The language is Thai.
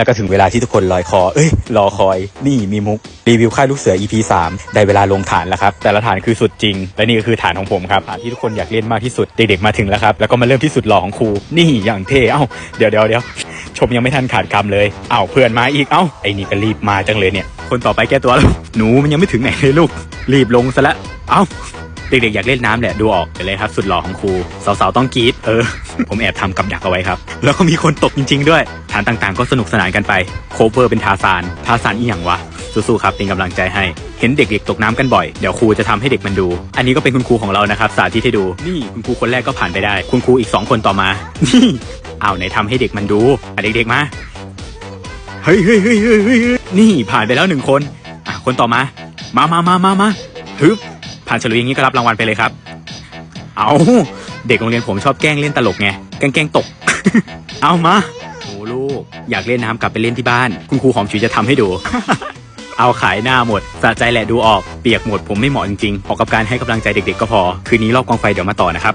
แล้วก็ถึงเวลาที่ทุกคนลอยคอ เอ้ย รอคอย นี่มีมุก รีวิวค่ายลูกเสือ EP 3 ได้เวลาลงฐานแล้วครับ แต่ละฐานคือสุดจริง และนี่ก็คือฐานของผมครับ ฐานที่ทุกคนอยากเล่นมากที่สุด เด็กๆมาถึงแล้วครับ แล้วก็มาเริ่มที่สุดหล่อของครู นี่อย่างเท่ เอ้า เดี๋ยวเดี๋ยวเดี๋ยวชมยังไม่ทันขาดคำเลย เอ้าเพื่อนมาอีก เอ้า ไอ้นี่ก็รีบมาจังเลยเนี่ย คนต่อไปแก้ตัวแล้ว หนูมันยังไม่ถึงไหนเลยลูก รีบลงซะแล้วเอ้า เด็กๆอยากเล่นน้ำแหละดูออกไปเลยครับ สุดหล่อของครูสาวๆต้องกรี๊ดเออ ผมแอบทำกับดักเอาไว้ครับ แล้วก็มีคนตกจริง ๆ ด้วยฐานต่างๆ ก็สนุกสนานกันไป โคเวอร์เป็นทาซานทาซานอีหยังวะสู้ๆครับเป็นกำลังใจให้เห็นเด็กๆตกน้ำกันบ่อย เดี๋ยวครูจะทำให้เด็กมันดู อันนี้ก็เป็นคุณครูของเรานะครับ สาธิตให้ดู นี่คุณครูคนแรกก็ผ่านไปได้ คุณครูอีกสองคนต่อมา นี่เอาไหนทำให้เด็กมันดูอะเด็กๆมาเฮ้ยเฮ้ยเฮ้ยเฮ้ยเฮ้ยเฮ้ยนี่ผ่านไปแล้วหนึ่งคน อะคนต่อมา มามามามามาฮึบ ผ่านฉลุยอย่างนี้ก็รับรางวัลไปเลยครับ เอาเด็กโรงเรียนผมชอบแกล้งเล่นตลกไงแกล้งตก เอามาโอ้ลูก อยากเล่นน้ำกลับไปเล่นที่บ้าน คุณครูหอมฉุยจะทำให้ดู เอาขายหน้าหมดสะใจแหละดูออกเปียกหมดผมไม่เหมาะจริงๆออกกับการให้กำลังใจเด็กๆก็พอ คืนนี้รอบกองไฟเดี๋ยวมาต่อนะครับ